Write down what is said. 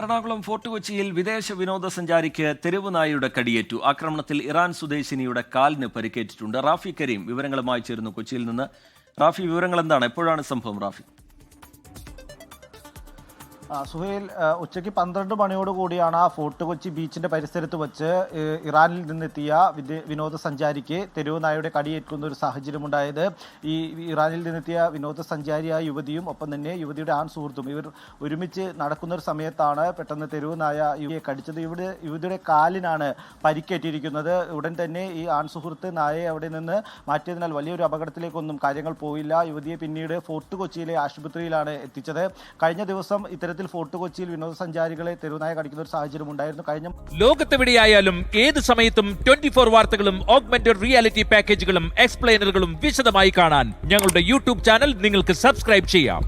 Ernakulam fort കൊച്ചിയിൽ വിദേശ വിനോദസഞ്ചാരിക്ക് തെരുവ് നായയുടെ കടിയേറ്റു. ആക്രമണത്തിൽ ഇറാൻ സ്വദേശിനിയുടെ കാലിന് പരിക്കേറ്റിട്ടുണ്ട്. റാഫി കരീം വിവരങ്ങളുമായി ചേരുന്നു കൊച്ചിയിൽ നിന്ന്. റാഫി വിവരങ്ങൾ എന്താണ് എപ്പോഴാണ് സംഭവം റാഫി? സുഹൈൽ ഉച്ചയ്ക്ക് പന്ത്രണ്ട് മണിയോട് കൂടിയാണ് ആ ഫോർട്ട് കൊച്ചി ബീച്ചിന്റെ പരിസരത്ത് വെച്ച് ഇറാനിൽ നിന്നെത്തിയ വിനോദസഞ്ചാരിക്ക് തെരുവ് നായയുടെ കടിയേൽക്കുന്ന ഒരു സാഹചര്യമുണ്ടായത്. ഈ ഇറാനിൽ നിന്നെത്തിയ വിനോദസഞ്ചാരിയായ യുവതിയും ഒപ്പം തന്നെ യുവതിയുടെ ആൺ സുഹൃത്തും ഇവർ ഒരുമിച്ച് നടക്കുന്ന ഒരു സമയത്താണ് പെട്ടെന്ന് തെരുവ് നായ യുവതിയെ കടിച്ചത്. ഇവിടെ യുവതിയുടെ കാലിനാണ് പരിക്കേറ്റിരിക്കുന്നത്. ഉടൻ തന്നെ ഈ ആൺ സുഹൃത്ത് നായയെ അവിടെ നിന്ന് മാറ്റിയതിനാൽ വലിയൊരു അപകടത്തിലേക്കൊന്നും കാര്യങ്ങൾ പോയില്ല. യുവതിയെ പിന്നീട് ഫോർട്ട് കൊച്ചിയിലെ ആശുപത്രിയിലാണ് എത്തിച്ചത്. കഴിഞ്ഞ ദിവസം ഇത്തരത്തിൽ ഫോർട്ട് കൊച്ചിയിൽ വിനോദസഞ്ചാരികളെ തെരുവുനായ കടിക്കുന്ന ഒരു സാഹചര്യം ഉണ്ടായിരുന്നു. കഴിഞ്ഞ ലോകത്തെവിടെയായാലും ഏത് സമയത്തും ട്വന്റി ഫോർ വാർത്തകളും ഓഗ്മെന്റഡ് റിയാലിറ്റി പാക്കേജുകളും എക്സ്പ്ലെയിനറുകളും വിശദമായി കാണാൻ ഞങ്ങളുടെ യൂട്യൂബ് ചാനൽ നിങ്ങൾക്ക് സബ്സ്ക്രൈബ് ചെയ്യാം.